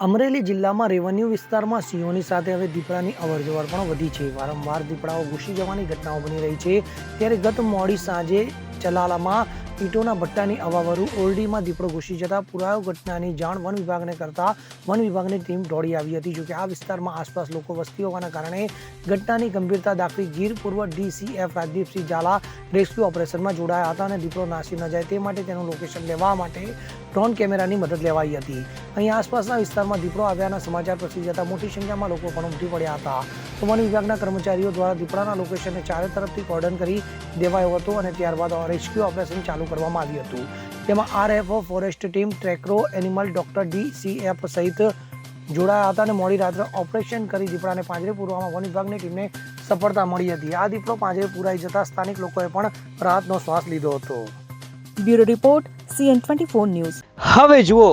અમરેલી જિલ્લામાં રેવન્યુ વિસ્તારમાં સિંહોની સાથે હવે દીપડાની અવરજવર પણ વધી છે. વારંવાર દીપડાઓ ઘૂસી જવાની ઘટનાઓ બની રહી છે. ત્યારે ગત મોડી સાંજે ચલાલામાં ઈંટોના ભટ્ટાની અવાવરું ઓરડીમાં દીપડો ઘૂસી જતા પુરાવો ઘટનાની જાણ વન વિભાગને કરતા વન વિભાગની ટીમ દોડી આવી હતી. જોકે આ વિસ્તારમાં આસપાસ લોકો વસ્તી હોવાના કારણે ઘટનાની ગંભીરતા દાખવી ગીર પૂર્વ ડીસીએફ રાજદીપસિંહ ઝાલા રેસ્ક્યુ ઓપરેશનમાં જોડાયા હતા અને દીપડો નાસી ન જાય તે માટે તેનું લોકેશન લેવા માટે ડ્રોન કેમેરાની મદદ લેવાઈ હતી. અહીં આસપાસના વિસ્તારમાં દીપડો આવ્યાના સમાચાર પ્રસરી જતા મોટી સંખ્યામાં લોકો પણ ઉમટી પડ્યા હતા. તો વન વિભાગના કર્મચારીઓ દ્વારા દીપડાના લોકેશનને ચારે તરફથી કોર્ડન કરી દેવાયો હતો અને ત્યારબાદ રેસ્ક્યુ ઓપરેશન ચાલુ કરવામાં આવ્યું હતું. તેમાં આરએફઓ ફોરેસ્ટ ટીમ ટ્રેકરો એનિમલ ડોક્ટર ડીસીએફ સહિત જોડાયા હતા અને મોડી રાત્રે ઓપરેશન કરી દીપડાને પાંજરે પૂરવામાં વન વિભાગની ટીમને સફળતા મળી હતી. આ દીપડો પાંજરે પૂરાઈ જતા સ્થાનિક લોકોએ પણ રાહતનો શ્વાસ લીધો હતો. Bureau report CN twenty four News. હવે જુઓ